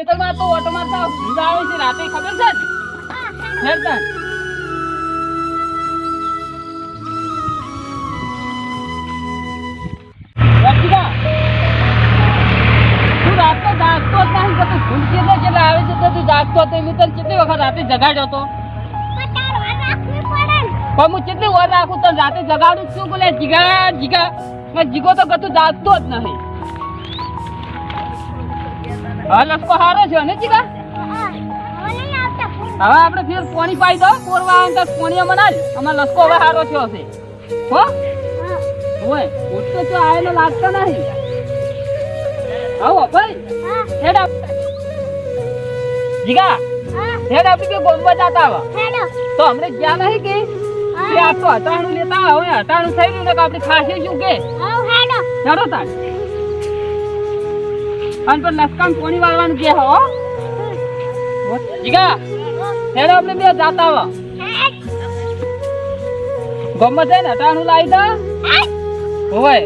ખેતરમાં તો ઓટો મારતા ઊંઘ આવે છે રાતે ખબર છે? ને હેરતા રક્ષિતા, તું રાતનો જાગતો જ નહીં કે તું ઊંઘ કેટલે તો? તું વાર રાખું તને? રાતે જગાડું છું બોલે? જીગા જીગા. જીગો તો કતું જાગતો જ નહીં. હા લસકો હારો છે ને જીગા? હવે આપણે ફેર પાણી પાઈ દો કોરવા અંતર પાણી અમને આલ અમાર લસકો હવે હારો થયો છે. હો? ઓય ઉઠતો તો આયનો લાગતો નહીં. આવો ભાઈ. હેડ આપ જીગા હેડ આપી કે ગોમ્બા જાતા આવા. તો અમને ગયા નહીં કે? કે આ તો હટાણું લેતા હવે હટાણું થઈ ગયું ને કે આપણે ખાશે શું કે? હેડો. તાર અને પર લસકાન પોણી વાળવાનું કે હો? જીગા હેડો આપણે બે જાતા આવા. છે ને હટાણું લાવી દા. હોય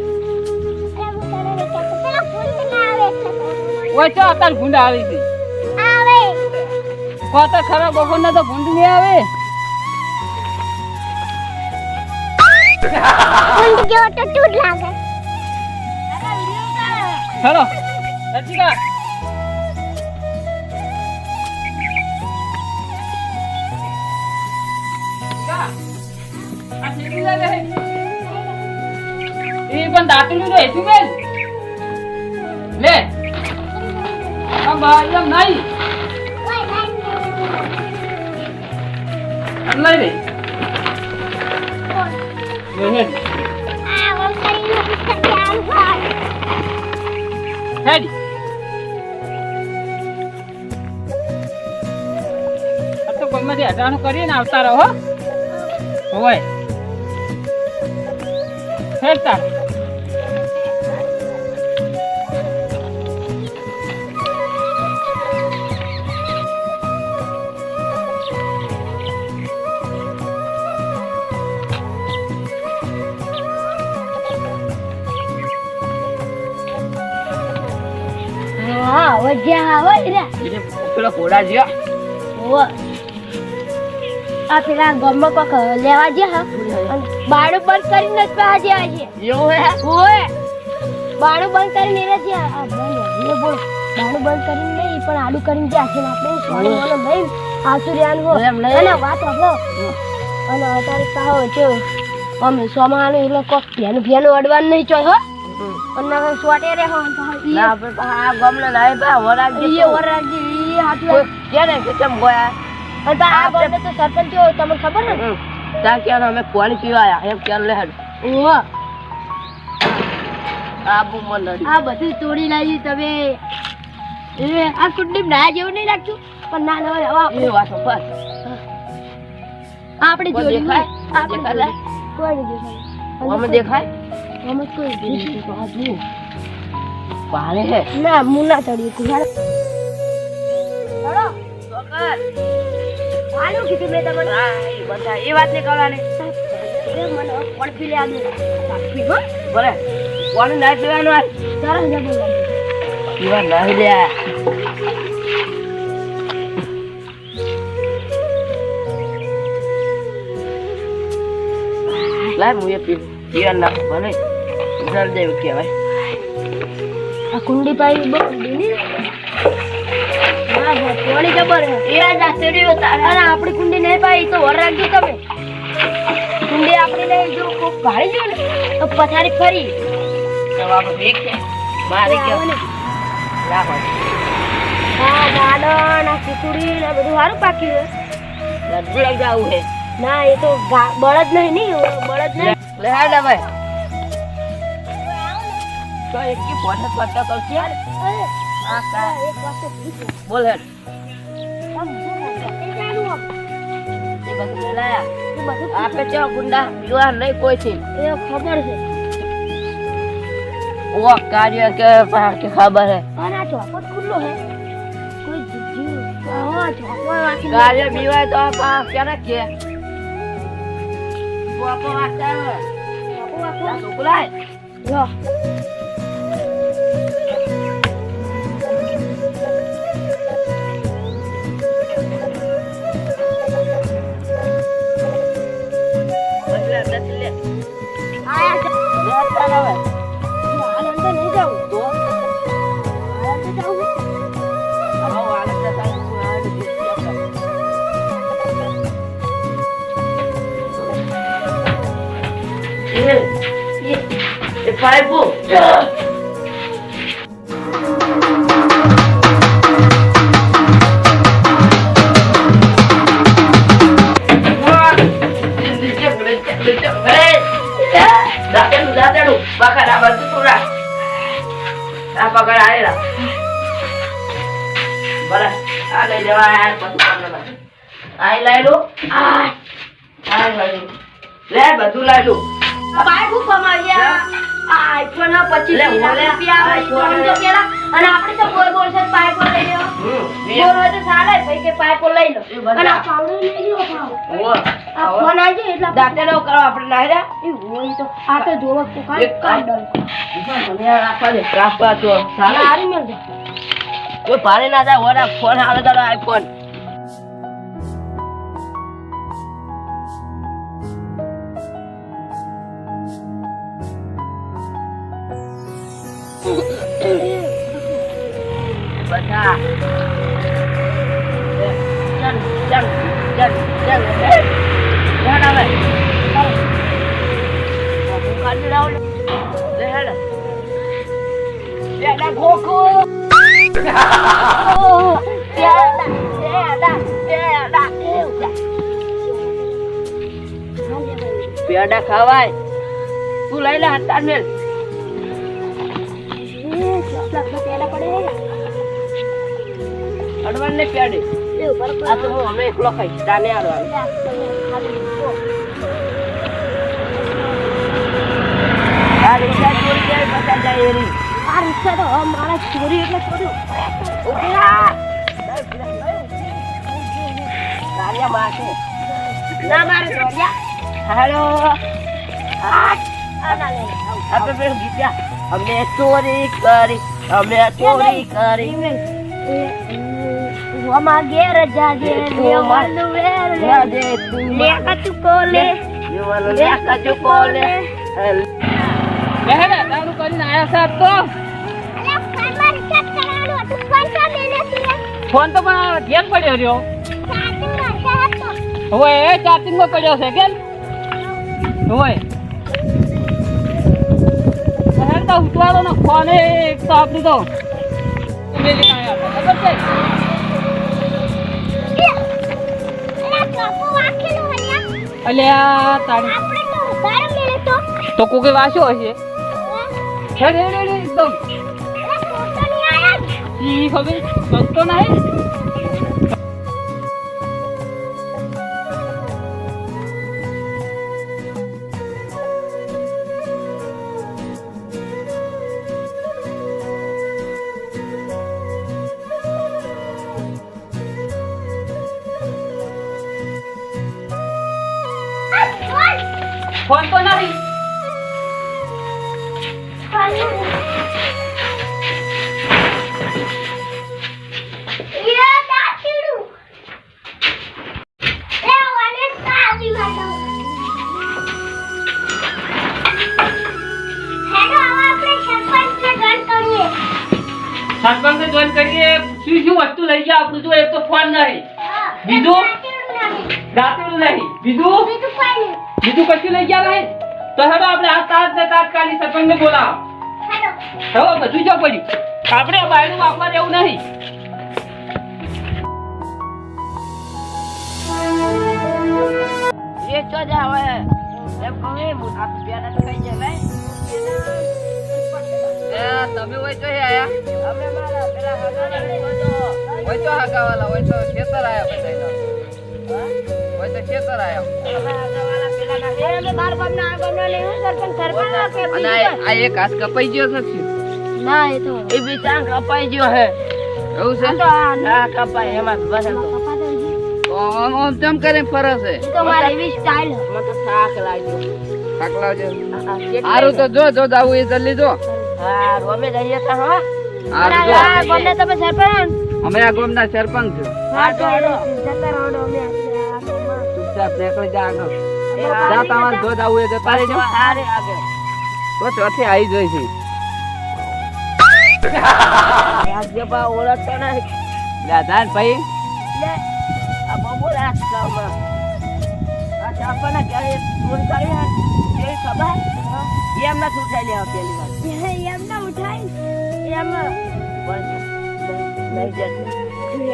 ઓય ચો અત્યારે ભૂંડ આવી છે કોતા ખરા બપોર તો ગુંડ નહીં આવે. ગુંડ રચિકા તો આ લાગે. લે લે. એ પણ દાંતલું તું બેન? લે. એમ નહીં લઈ લે. હેડ. આ હટાણું કરીને આવતા રહો હોય. હેડ તાર. એટલે પેલો ઘોડા જ્યાં. આ પેલા ગામમાં કોક લેવા જે હા. બાળું બંધ કરીને જ પાછા જે આજે એવું હે? ઓય બાળું બંધ કરીને એને જે આ ભાઈ એ બોલ. બાળું બંધ કરીને નહીં પણ આડું કરીને જે છે આપણે. સોનું મોનું લઈ આસુરિયાન હો. અને વાત હો અને અત્યારે કહો જો અમે સોમાનું એ લોકો ભેનું ભેનું અડવાનું નહીં ચોય હો. અને સોટે રે હો આ ગમલો લાવે બા રાખજે ઈ હાથું કે ને કે ગયા? અને તો આ ગામનો તો સરપંચ જો તમને ખબર ને? ત્યાં ક્યાં અમે પાણી પીવા આયા એમ ક્યાં લે ઓવા આબુ મન નડી આ બધું તોડી લાવી તમે. એ આ કુંડી ના જેવું નહીં લાગતું? પણ ના ના હવે એ વાત બસ આપણે જોડી? આપણે દેખાય? કોઈ નહીં દેખાય? દેખાય? અમે કોઈ દેખાય. પાણે હે. ના મુના તડી હાલું કીધું મેં તમને? હા એ બધા એ વાત નહીં કરવાની મને પડપી લે આદુ સાક્ષી હો. બરે પાણી ના લાય હું એ પી પીવા ના ભલે. જલ જેવું કહેવાય. આ કુંડી પાઈ બહુ દીની હા હા જબર હે? એ આપણી કુંડી નહીં પાઈ તો વર રાખજો તમે. કુંડી આપણી નહીં જો કોક ભાળી ગયો ને તો પથારી ફરી. જવાબ એક છે? મારે કે હા ગાર્ડન આ ખીચડી ને બધું સારું પાક્યું છે. રજૂ જાવું હે ના એ તો બળદ નહીં નહીં બળદ નહીં. લે તો એક કી પટ્ટા કરશે યાર. અરે. બોલ હેડ આપે ચો ગુંડા યુવા નહીં કોઈ થી એ ખબર છે ઓ કાર્ય કે પા કે ખબર હે આ ચોપટ ખુલ્લો હે કોઈ જીવ હા ચોપટ. કાર્ય બીવાય તો પા ક્યારે કે બાપો ચોપટ વાંચો. જા સુકલાય જો. એ એ પાઇપો દાદાનું દાદાનું બકા આ બધું રાખ આ પકડ આવેલા બરાબર આ લઈ જવા આ પકડ આ લઈ લો આ લઈ લો બધું લઈ આઈફોન ના પચીસ રૂપિયા આવે તો પેલા અને આપણે તો બોલ બોલ છે પાઇપો લઈ લો. બોલ હોય તો ચાલે ભાઈ કે પાઇપો લઈ લો. અને આ પાવડર લઈ લો પાવ આ ફોન આવી જાય એટલે કરો આપણે નાહ્યા એ હોય તો આ તો જોવો તો કાંઈ એક ડર મને રાખવા દે. રાખવા તો ચાલે? સારી મેળ દે કોઈ ભારે ના ઓરા ફોન હાલે તારો આઈફોન બધા ચલ ચલ ચલ ચલ હેડ હવે હું કાઢી લાવ લે હેડ લે ખોખો પેડા ખવાય તું લઈ લે હતાર મેલ અડવાન ને પેડે આ તો હું અમે એકલો ખાઈશ તાને આડવાનું. આ રિક્ષા ચોરી જાય એરી આ. રિક્ષા તો મારા ચોરી એટલે ચોરી ના મારે હેલો ચોરી કરી અમે ચોરી કરી. વમા ઘેર જાજે લેવાનું વેર જાજે તું કરીને આયા સાહેબ તો. ફોન તો પણ ધ્યાન પડ્યો રહ્યો. હવે એ ચાર્જિંગમાં પડ્યો છે કેમ? હોય તો ઉતવાળો ને ફોન એક તો આપી દો. ખબર છે અલ્યા તારી તો કોકે વાસ્યો હશે? હેડ હેડ હેડ એકદમ. ઈ ખબર સસ્તો નહીં ફોન તો નહીં સરપંચ તાત્કાલિક સરપંચને બોલાવો હવે બધું જો પડ્યું. આપણે બાયણું વાપવા દેવું નહીં. એ ચો જા હવે એમ કહું એ આ પેલા તો કઈ જાય તમે હોય તો આયા. અમે મારા પેલા હગાને હોય તો હગાવાલા હોય તો ખેતર આયા બધા હોય તો ખેતર આયા. આ આ એક હાથ કપાઈ ગયો છે ના એ તો એ બી ચાંગ કપાઈ ગયો હે એવું છે? ના કપાય એમાં બસ એમ તો. આમ આમ તેમ કરીને ફરે તો મારી એવી સ્ટાઇલ મને તો થાક લાગ્યો. થાક લાવજો આ- આ કેટલી- સારું તો જો જો જાવું એ જલ્દી જો હારું, અમે જઈએ તો હા. સારું જો. તમે સરપંચ? અમે આ ગામના સરપંચ છું. નીકળી જા આગળ. જા તમારે જો જાવું હારી તો ચોથી આવી જોઈ છે. રાજ્યપાલ ઓળખતો નહીં. દાદા ભાઈ. આ બબુલા ગામમાં. આ ચાપાના ક્યારે કરી હે ખબર? એ એમને છૂટાઈ લેવા પેલી વાર. એમને ઉઠાઈ બસ નહીં જશે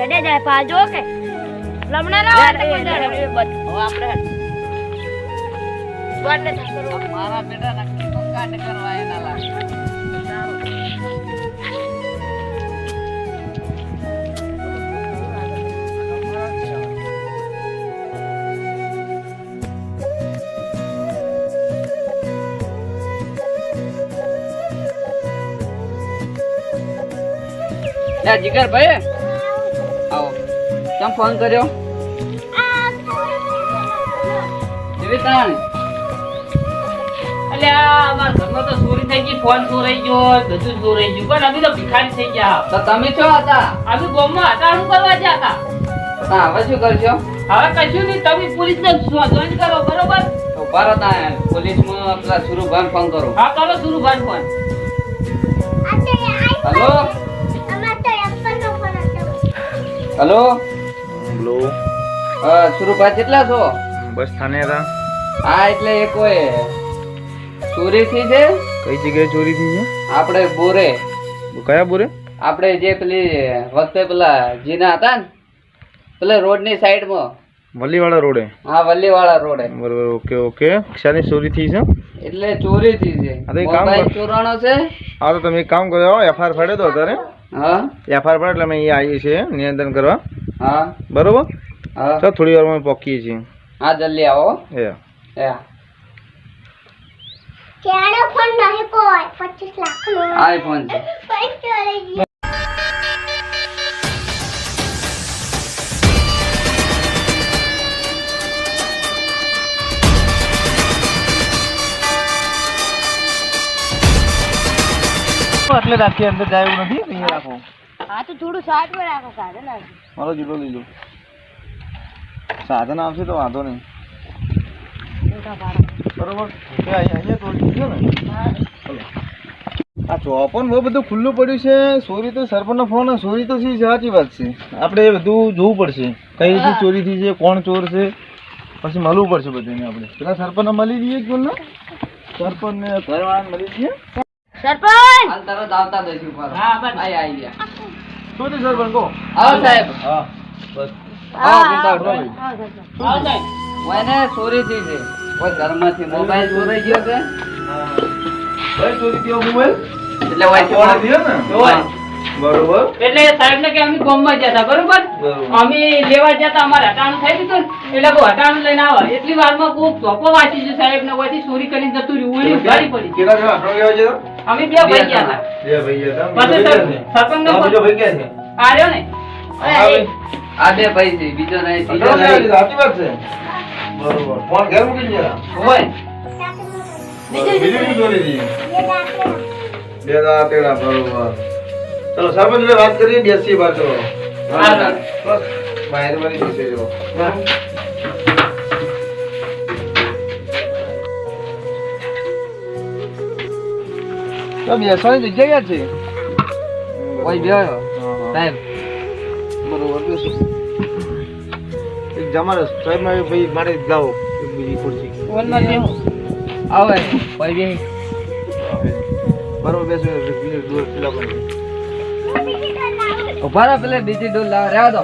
હેડે જાય પાજો કે? લમણા ના હોય તો કોઈ દાડો. આપણે સ્વાદ નથી કરવો. મારા બેટા નક્કી કાટ કરવા એના લાગે લે જીગર ભાઈ આવો કેમ ફોન કર્યો? એવી તાણ એટલે અમારા ઘરમાં તો ચોરી થઈ ગઈ ફોન ચોરાઈ ગયો બધું ચોરાઈ ગયું. પણ અમે તો ભિખારી થઈ ગયા. તો તમે છો હતા? અમે ગામમાં હતા શું કરવા ગયા હતા? હવે શું કરશો? હવે કશું નહીં તમે પોલીસને જોઈન કરો બરોબર? તો ભારત આ પોલીસમાં પેલા સુરુભાઈ ફોન કરો. હા કરો Surubhai phone. Hello hello? Surubhai કેટલા છો? બસ થાને હતા હા એટલે એ કોઈ ચોરી થઈ છે? કઈ જગ્યાએ ચોરી થઈ છે? આપણે બોરે. કયા બોરે? આપણે જે પેલી વખતે પેલા જીના હતા ને પેલા રોડની સાઈડમાં. વલીવાળા રોડે? હા વલ્લીવાળા રોડે. બરોબર ઓકે ઓકે. શાની ચોરી થઈ છે? એટલે ચોરી થઈ છે તો કામ ચોરાણો છે. હા તો તમે એક કામ કરો એફઆર ફાડે તો અત્યારે. હા. એફઆર ફાડે એટલે અમે અહીંયા આવીએ છીએ નિયંત્રણ કરવા. હા. બરોબર? હા. તો થોડી વારમાં પહોંચીએ છીએ. હા જલ્દી આવો. એ. એ. ક્યારે ફોન નહીં કોઈ પચીસ લાખ નો. આઈફોન છે. એટલે રાખી અંદર જાય એવું નથી? અહીંયા રાખો. હા તો થોડું સાઈડ પર રાખો કાઢે નાખો મારો જીલો લઈ લો. સાધન આવશે તો વાંધો નહીં. બરોબર? ને. આ ચોપન બહુ બધું ખુલ્લું પડ્યું છે. ચોરી તો સરપંચનો ફોન ચોરી તો છે સાચી વાત છે. આપણે એ બધું જોવું પડશે. કઈ રીતે ચોરી થઈ છે કોણ ચોર છે? પછી મળવું પડશે બધાને આપણે. પેલા સરપંચને મળી દઈએ કોને સરપંચને ઘરવાળાને મળી દઈએ સરપંચ! હાલ તરત આવતા દઈશું ઉપર હા, બસ. આઈ આઈ ગયા શું છે સરપંચ કહો. આવો સાહેબ. હા બસ. આવો સરપંચ. આવો સાહેબ. કોઈને ચોરી થઈ છે. કોઈ ઘરમાંથી મોબાઈલ ચોરાઈ ગયો કે ચોરી થયો મોબાઈલ? એટલે હોય છે ને? બરોબર. એટલે સાહેબ ને કે અમે ગામમાં ગયા બરોબર? બરોબર. અમે લેવા ગયા અમારે હટાણું થઈ ગયું એટલે બહુ હટાણું લઈને આવે. એટલી વારમાં કોક ચોપો વાંચી છે સાહેબ ને પછી ચોરી કરીને જતું રહ્યું. ઓલી ઉઘાડી પડી. કેટલા જણા? આપણો લેવા જતો અમે બે ભાઈ ગયા હતા. બે ભાઈ હતા. પછી બીજો સર- ભાઈ ક્યાં છે? હા, બીજો ભાઈ ક્યાં છે? આ રહ્યો ને. હા, ભાઈ. આ બે ભાઈ છે બીજો નહીં ત્રીજો નહીં. સાચી વાત છે. બરોબર. ફોન ઘેર મૂકી ગયા હોય. બીજું શું ચોરી થઈ બે દાંતેડા. બરોબર. ચલો સરપંચ વાત કરી હા. બસ. મહેરબાની બેસી જો. તો બેસવાની જગ્યા ક્યાં છે? કોઈ બે. સાહેબ. બરોબર એક જમાડો સાહેબ મારે ભાઈ મારે લાવો. એક બીજી ખુરશી. આવે. કોઈ બે બરોબર બેસો બીજું દૂર પેલા પણ ઊભા રહો પેલે બીજી ડોલ લાવ. રહેવા દો.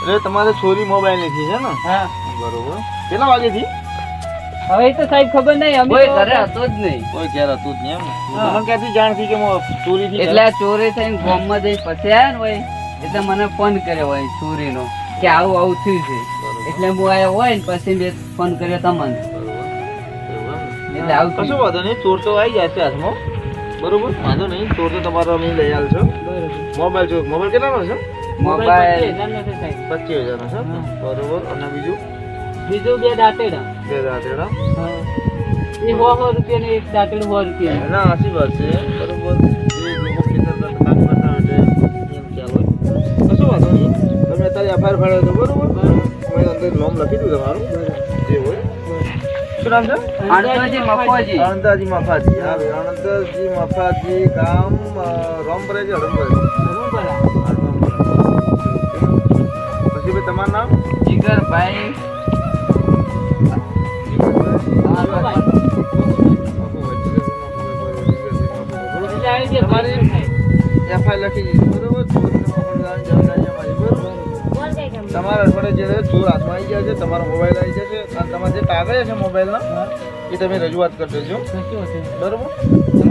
એટલે તમારે છોરી મોબાઈલની છે ને? હા. બરોબર. કેટલા વાગે થી હવે તો સાહેબ ખબર નહીં અમે કોઈ ઘરે હતો જ નહીં. કોઈ ઘેર હતું જ નહીં એમ ને? હા. તમને ક્યાંથી જાણ થઈ કે હું ચોરી થઈ એટલે આ ચોરી થઈને ગામમાં જઈ પછી આવ્યા ને હોય એટલે મને ફોન કર્યો હોય ચોરીનો કે આવું આવું થયું છે. એટલે હું આવ્યો હોય ને પછી મેં ફોન કર્યો તમને. એટલે આવું કશું વાંધો નહીં ચોર તો આવી જશે હાથમાં. બરોબર? વાંધો નહીં ચોર તો તમારો અમે લઈ આવશો મોબાઈલ જો મોબાઈલ કેટલાનો છે? મોબાઈલ છે. પચીસ હજારનો છે બરોબર. અને બીજું? બીજું બે દાંતેડા. બે એ સો સો રૂપિયા એક દાંતેડું સો રૂપિયા. ના સાચી વાત છે. બરોબર. તમે અત્યારે એફઆઈઆર ફાડ્યો તો બરોબર. અમે અંદર લોમ લખી દીધું તમારું. જે હોય. નામ છે? અનંતાજી મફાજી. હા અનંતજી મફાજી ગામ રોમપરે છે હડમપરે પછી ભાઈ તમારું નામ? જીગરભાઈ તમારા અઠવાડિયે જે ચોર હાથમાં આવી ગયા છે તમારો મોબાઈલ આવી જશે અને તમારે જે કાગળ છે મોબાઈલના, એ તમે રજૂઆત કરી દેજો. બરોબર?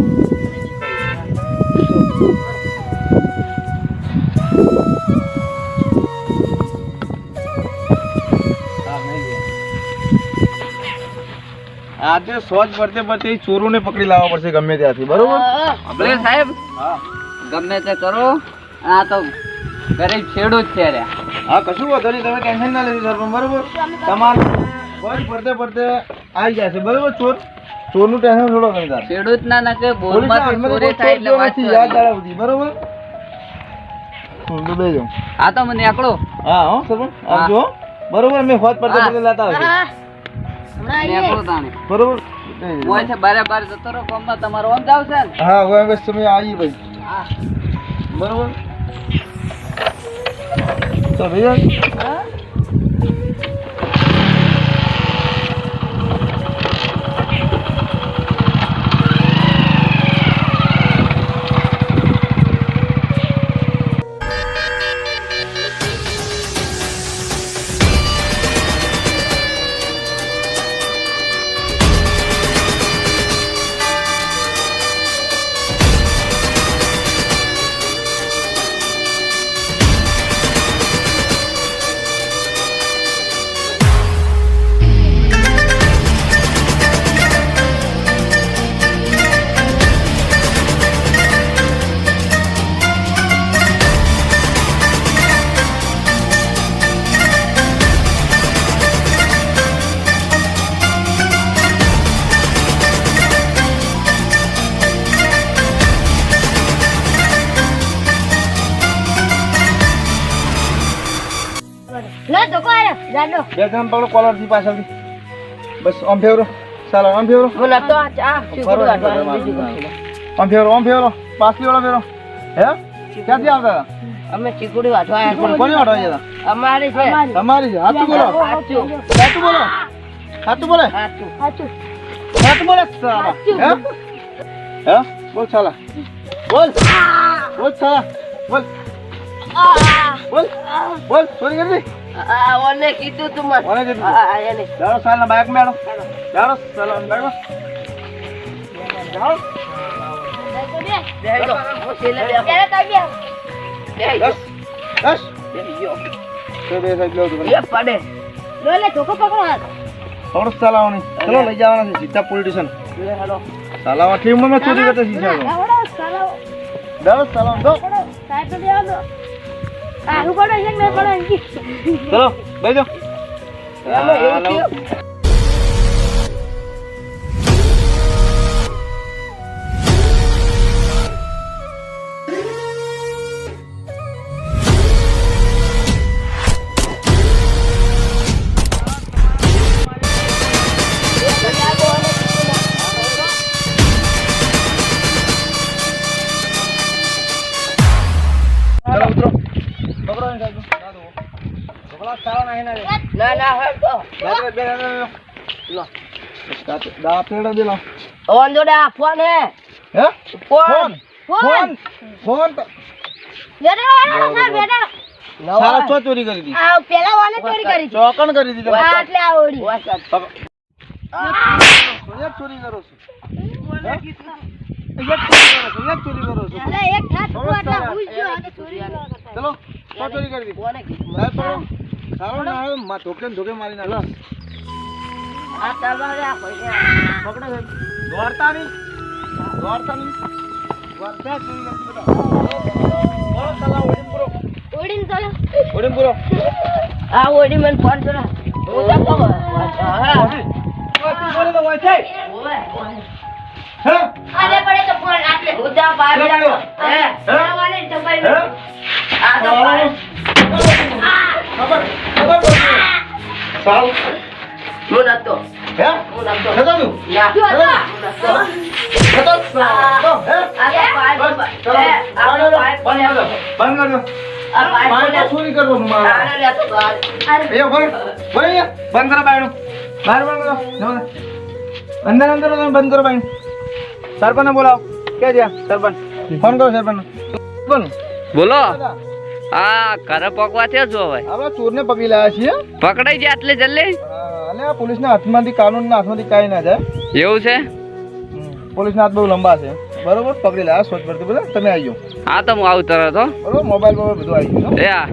આજે સોચ પડતે પડતે ચોરોને પકડી લાવવા પડશે ગમે ત્યાંથી બરોબર? સાહેબ ગમે તે કરો. આ તો ગરીબ છેડો જ છે રે હા કશું વાંધો નહીં તમે ટેન્શન ના લેજો સરપંચ બરોબર? તમારે સોજ પડતે પડતે આવી જશે બરોબર ચોર? ચોરનું ટેન્શન છોડો તમે તાર છેડો જ ના નાખે હાથમાં ચોરી થાય એટલે વાત યાદ સુધી, બરોબર? હું બેસી જાઉં. હા તો મને આકડો. હા હો સરપંચ. આવજો બરોબર મેં હોત પડતે. પડતે લેતા આવજો. બરોબર? હોય છે બારે બાર જતો રહો તમારો આમ જાવ છે હા હવે તમે આવી ભાઈ. હા. બરોબર? તો ભૈયા જાડો બે જણ પકડો કોલરથી પાછળથી બસ આમ ફેવરો. ચાલો આમ ફેવરો. મને તો આ ફરો. આમ ફેવરો આમ ફેવરો. પાછલી વાળો ફેરો હે? ક્યાંથી આવતા અમે ચીકુડી વાટવા કોણ- કોની વાટવા ગયા અમારી છે. તમારી છે. હાથું બોલો. હાથું. બોલો. હાથું. બોલે. સાચું હાથું બોલે સાલા. હે? હે? બોલ સાલા. બોલ. બોલ સાલા. બોલ. બોલ. બોલ. સોરી કરી ઓને કીધું તું મને કોને કીધું તું? આ એને જાડો સાલા બાઇક મેળો જાડો સાલા બાઇક જાડો બેહી જાઓ. હું છેલ્લે બેહું. બેહી જાઓ. દસ દસ બેહી જાઓ. તો બે સાઈડ લેવું તું એ પડે લો લે ધોકો પકડો હાથ. થોડું ચલાવવાની ચલો લઈ જવાના છે સીધા પોલીસ સ્ટેશન લે હેલો. ચોરી કરતા. દસ સાલા દો સાહેબ ચલો બેજો દા પેડા દે લો ઓન જોડે આ ફોન હે. હે? Phone phone phone. તો વાળો સાહેબ બેટા સાલા ચો ચોરી કરી હતી આ પેલા વાને ચોરી કરી હતી ચોકણ કરી દીધી આ એટલે આ ઓડી. એક ચોરી કરો છો. હે? એક ચોરી કરો છો એક ચોરી કરો છો. અરે એક હાથ તું આટલા ભૂલ ગયો અને ચોરી ન કરતા. ચલો ચો ચોરી કરી દીધી. કોને કીધું? સાહેબ સારો ના આવે માં ધોકે ને ધોકે મારી નાખો. આ તલવાર આ પકડો દોડતા નહીં દોડતા નહીં દોડતા ચોરી કરતી બોલો સાલા ઓડીને પૂરો ઓડીને ચાલો. ઓડીને પૂરો આ ઓડી મને ફોન કરો હું તો હા. ઓય, તું બોલે તો હોય છે. ઓવે. અરે પડે તો ફોન આટલે ઉધા બહાર હે? બેઠો. હે? હે? પેલાવાને દબાઈ હે? બેઠો. આ તો ખબર? ખબર? પડતી હું નતો. હે તું ના. જો હતા. જતો હે આ તો પાઇપ ચલો. એ, આ તો પાઇપ બંધ કર દો. બંધ કર દો. આ પાઇપ તો ચોરી કરવાનું મારે. આને લેતો તો આ. અરે અહીંયા બંધ. બંધ બંધ કરો બાયણું. બહાર બંધ કરો. અંદર અંદર બંધ કરો બાયણું. સરપંચને બોલાવો કે છે સરપંચ ફોન કરો સરપંચ બોલો બોલો હા ઘરે પકવા થયો છો હવે આપણે ચોરને પકડી લાવ્યા છીએ પકડાઈ જાય એટલે જલ્દી આ પોલીસના હાથમાંથી કાનૂનના હાથમાંથી કાંઈ ના જાય. એવું છે? પોલીસના હાથ બહુ લંબા છે. બરોબર? પકડી લે આ શોધ પડતી બધા તમે આવી જાઓ. હા તો હું આવું તરત હો. બરોબર? મોબાઈલ પર બધું આવી ગયું એ હા.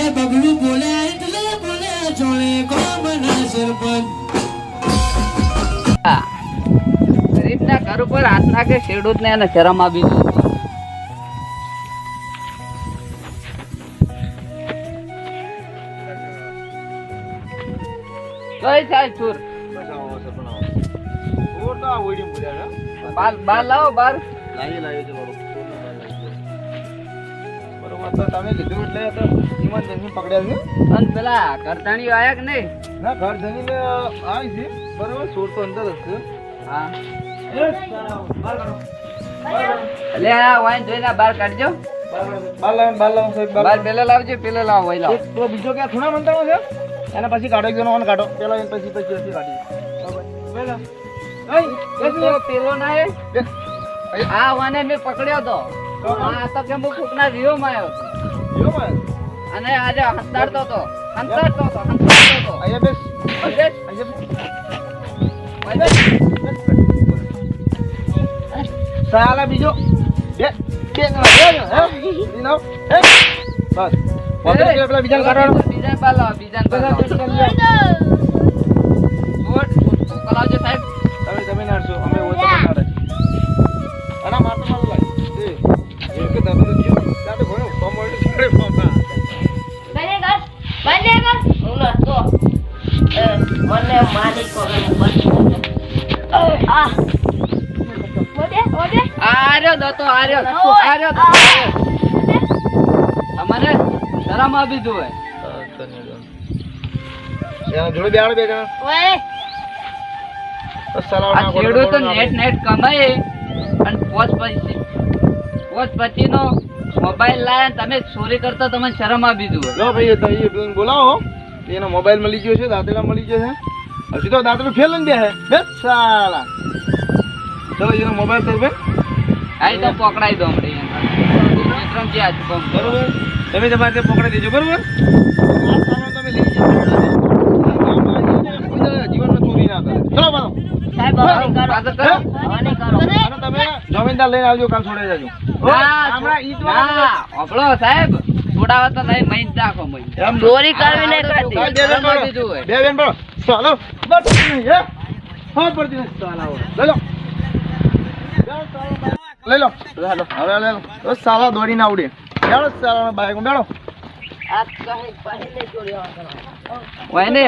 એ બબલું બોલ્યા એટલે બોલ્યા ચોળે કોમના સરપંચ? ગરીબના ઘર ઉપર હાથ નાખે ખેડૂતને એને શરમ આવી કઈ થાય બાર લાવો બાર લાવી લાવી તમે કીધું એટલે તો ઇમરજન્સી પકડ્યા છે અને પેલા કરતાણીઓ આયા કે નહીં? ના ઘર આવી છે. બરોબર ચોર તો અંદર છે હા. એટલે આ વાઈન જોઈને આ કાઢજો. બહાર કાઢો. બહાર લાવો બહાર લાવો સાહેબ બાર પેલે લાવજો પેલે લાવો વઈ લાવ. તો બીજો ક્યાં ખૂણા મંતાનો છે? એના પછી કાઢો એક જણો ઓન કાઢો. પેલા એને પછી પછી પછી કાઢી. પેલા. પેલો ના આ વાને મેં પકડ્યો તો. આ તો કે હું ફૂકના વિયો માં આવ્યો? જો અને આજે હંતાડતો તો હંતાડતો તો હંતાડતો તો અહીંયા બેસ. બસ, અહીંયા બેસ. સાલા બીજો બે બે જણા, બે જણા, હે? બીજી? બસ નહીં, પેલા બીજાને કાઢવાનો. બીજાને લાવો, બીજાને બાર લાવો. ગોળ, સાહેબ તમે જમીન હારશો, અમે ઓય તો પણ અના માર તો મારું લાગે એ, એક કે તો જીવો. તો ઘણું તો જોડે ફોર્મ ના. બંને કર બંને કર હું નતો. એ, મને માની વગર બસ આ આર્યો રહ્યો દત્તો આ રહ્યો ઓય, આ રહ્યો દત્તો, આ. રહ્યો. અમારે શરમ આપી જોઈએ એના જોડે બેહાડો બે જણા. ઓય. તો સલાહ આ ના કરો, ખેડૂતો નેટ નેટ કમાય અને પોચ પછી પોચ પછીનો મોબાઈલ લાયા તમે ચોરી કરતા તમને શરમ આપી દઉં લો ભાઈ એ તો બોલાવો એનો મોબાઈલ મળી ગયો છે દાંતેલા મળી ગયો છે. હજી તો દાંતડું ફેલ ને બે બે સાલા ચલો એનો મોબાઈલ તરફે આઈ તો પકડાઈ દો હમણાં ત્રણ જે આજ. બરોબર? તમે તમારે ત્યાં પકડાઈ દેજો બરોબર? તમે લઈ જજો જીવનમાં ચોરી ના કરે. ચલો તમે જમીનદાર લઈને આવજો કાલ છોડે જજો. હોભળો સાહેબ છોડાવા તો નહીં મહીન રાખો મહીન. ચોરી કરવી નહીં કરતી. બે બેન શરમ આવી પડો જોઈએ. બે બેન પડો. ચાલો. બસ હા? પડતી નથી. સાલા લઈ લો. હાલો હવે લઈ લો. સાલા દોડીને આવડે. બેડો સાલા બાઈક બેડો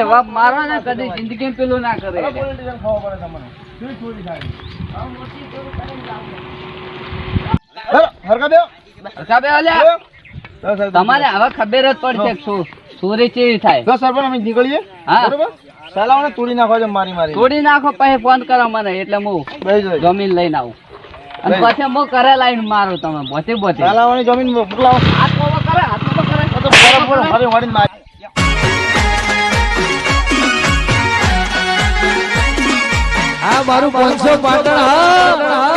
એવા મારો ને કદી જિંદગી પેલું ના કરે. તમારે હવે ખબર જ પડશે ચોરી કેવી થાય. સરપંચ અમે નીકળીએ. હા. બરોબર? તોડી નાખો છે મારી મારી. તોડી નાખો પછી ફોન કરો મને એટલે હું જમીન લઈને આવું. અને પછી મો કરે લાઈન મારો તમે બોતે બોતે લાવવાની જમીન મોકલાવો હાથ મોકો કરે હાથ મોકો કરે. તો ફોરમ ફોરમ ફરી વળીને મારી આ મારું પાંચસો પાટણ હા